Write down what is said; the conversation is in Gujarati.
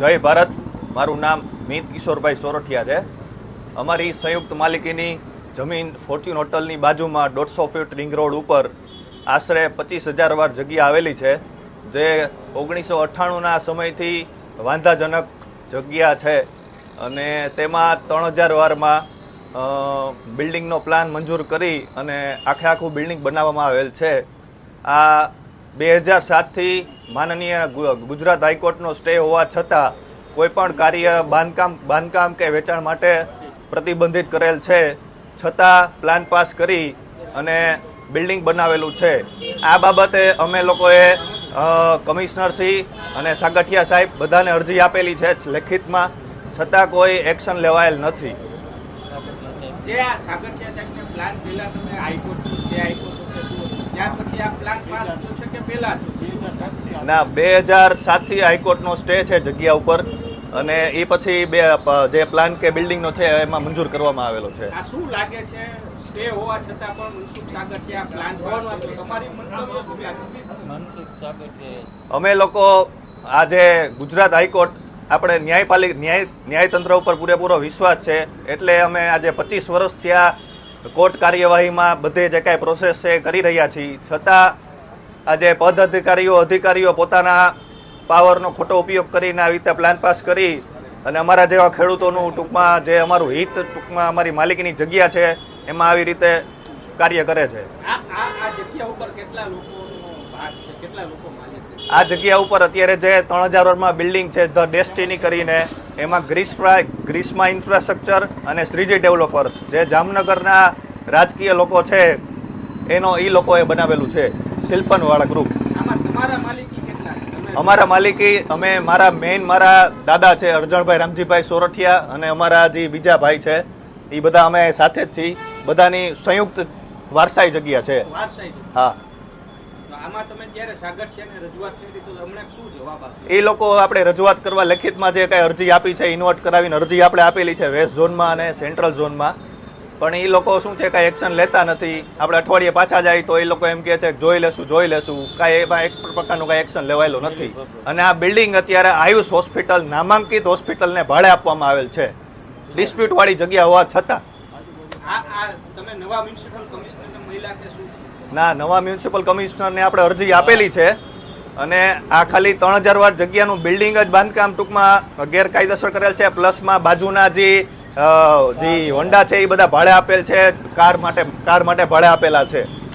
જય ભારત. મારું નામ મીત કિશોરભાઈ સોરઠિયા છે. અમારી સંયુક્ત માલિકીની જમીન ફોર્ચ્યુન હોટલની બાજુમાં દોઢસો ફીટ રિંગ રોડ ઉપર આશરે પચીસ હજાર વાર જગ્યા આવેલી છે, જે ઓગણીસો અઠ્ઠાણુંના સમયથી વાંધાજનક જગ્યા છે. અને તેમાં ત્રણ હજાર વારમાં બિલ્ડિંગનો પ્લાન મંજૂર કરી અને આખે આખું બિલ્ડિંગ બનાવવામાં આવેલ છે. આ બે હજાર સાતથી માનનીય ગુજરાત હાઈકોર્ટનો સ્ટે હોવા છતાં કોઈપણ કાર્ય બાંધકામ બાંધકામ કે વેચાણ માટે પ્રતિબંધિત કરેલ છે. છતાં પ્લાન પાસ કરી અને બિલ્ડિંગ બનાવેલું છે. આ બાબતે અમે લોકોએ કમિશનરશ્રી અને સાગઠિયા સાહેબ બધાને અરજી આપેલી છે લેખિતમાં. છતાં કોઈ એક્શન લેવાયેલ નથી. જે પ્લાન પહેલા તમે હાઈકોર્ટનું પછી આ પ્લાન પાસ થયો થયો ના બે હજાર સાતથી હાઈકોર્ટનો સ્ટે છે જગ્યા ઉપર અને એ પછી બે જે પ્લાન કે બિલ્ડિંગનો છે એમાં મંજૂર કરવામાં આવેલો છે. આ શું લાગે છે? સ્ટે હોવા છતાં પણ મનસુખ સાગરસિયા પ્લાન પાસ કર્યો તમારી મંતવ્ય શું લાગે? અમે લોકો આજે ગુજરાત હાઈકોર્ટ આપણે ન્યાયપાલિક ન્યાય ન્યાયતંત્ર ઉપર પૂરેપૂરો વિશ્વાસ છે. એટલે અમે આજે પચીસ વર્ષથી આ કોર્ટ કાર્યવાહીમાં બધે જે કાંઈ પ્રોસેસ છે એ કરી રહ્યા છીએ. છતાં આજે પદ અધિકારીઓ અધિકારીઓ પોતાના પાવરનો ખોટો ઉપયોગ કરીને આવી રીતે પ્લાન પાસ કરી અને અમારા જેવા ખેડૂતોનું ટૂંકમાં જે અમારું હિત ટૂંકમાં અમારી માલિકીની જગ્યા છે એમાં આવી રીતે કાર્ય કરે છે. આ જગ્યા ઉપર અત્યારે જે ત્રણ હજાર વર્ષમાં બિલ્ડિંગ છે ધ ડેસ્ટિની કરીને એમાં ગ્રીસ ફ્રાય ગ્રીસમાં ઇન્ફ્રાસ્ટ્રક્ચર અને શ્રીજી ડેવલપર્સ જે જામનગરના રાજકીય લોકો છે એનો એ લોકોએ બનાવેલું છે. શિલ્પનવાળા ગ્રુપ અમારા માલિકી અમે મારા મેઇન મારા દાદા છે અર્જણભાઈ રામજીભાઈ સોરઠિયા અને અમારા જે બીજા ભાઈ છે એ બધા અમે સાથે જ છીએ. બધાની સંયુક્ત વારસાઈ જગ્યા છે. હા. એ લોકો આપણે રજૂઆત કરવા લેખિતમાં જે કાંઈ અરજી આપી છે ઇન્વર્ટ કરાવીને અરજી આપણે આપેલી છે વેસ્ટ ઝોનમાં અને સેન્ટ્રલ ઝોનમાં પણ એ લોકો શું છે કાંઈ એક્શન લેતા નથી. આપણે અઠવાડિયે પાછા જાય તો એ લોકો એમ કહે છે કે જોઈ લેશું જોઈ લેશું. કાંઈ એમાં એક પ્રકારનું કાંઈ એક્શન લેવાયેલું નથી. અને આ બિલ્ડિંગ અત્યારે આયુષ હોસ્પિટલ નામાંકિત હોસ્પિટલને ભાડે આપવામાં આવેલ છે. ડિસ્પ્યુટવાળી જગ્યા હોવા છતાં. ના નવા મ્યુનિસિપલ કમિશનરને આપણે અરજી આપેલી છે. અને આ ખાલી ત્રણ હજાર વાર જગ્યાનું બિલ્ડિંગ જ બાંધકામ ટૂંકમાં ગેરકાયદેસર કરેલ છે. પ્લસમાં બાજુના જે જે, હોન્ડા છે એ બધા ભાડે આપેલ છે, કાર માટે કાર માટે ભાડે આપેલા છે.